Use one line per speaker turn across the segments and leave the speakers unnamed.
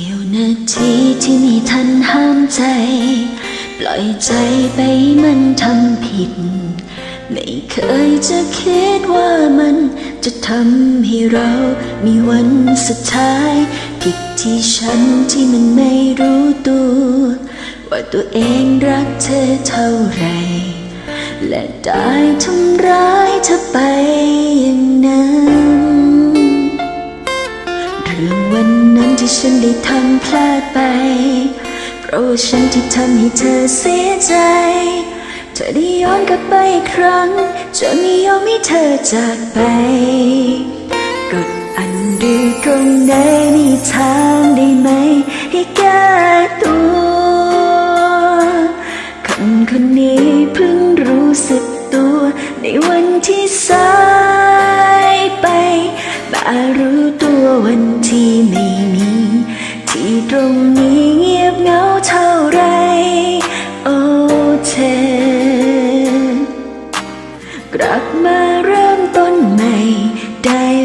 เสี้ยวนาทีที่ไมีทันห้ามใจ ปล่อยใจไปมันทำผิด ไม่เคยจะคิดว่ามันจะทำให้เรามีวันสุดท้าย ผิดที่ฉันที่มันไม่รู้ตัว ว่าตัวเองรักเธอเท่าไหรและได้ทำร้ายเธอไปอย่างนั้น ที่ฉันได้ทำพลาดไป เพราะว่าฉันที่ทำให้เธอเสียใจ เธอได้ย้อนกลับไปอีกครั้ง จะไม่ยอมให้เธอจากไป กดอันดีตรงไหนมีทางได้ไหม ให้แก้ตัวคนคนนี้เพิ่งรู้สึกตัว ในวันที่สายไปมารู้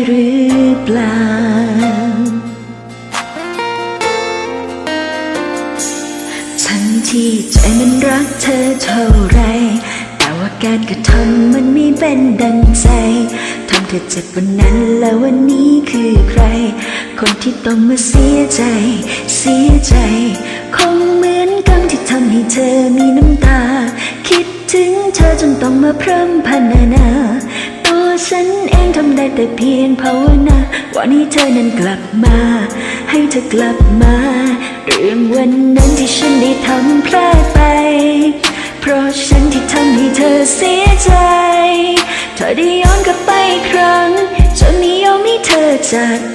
หรือเปล่า ฉันที่ใจมันรักเธอเท่าไร แต่ว่าการกระทำมันไม่เป็นดังใจทำเธอเจ็บวันนั้นแล้ววันนี้คือใคร คนที่ต้องมาเสียใจ เสียใจ คงเหมือนกันที่ทำให้เธอมีน้ำตา คิดถึงเธอจนต้องมาพร่ำพรรณนา ตัวฉันเองทำได้แต่เพียงภาวนาวันนี้เธอนั้นกลับมา ให้เธอกลับมา เรื่องวันนั้นที่ฉันได้ทำพลาดไป เพราะฉันที่ทำให้เธอเสียใจ เธอได้ย้อนกลับไปครั้งจนไม่ยอมให้เธอจาก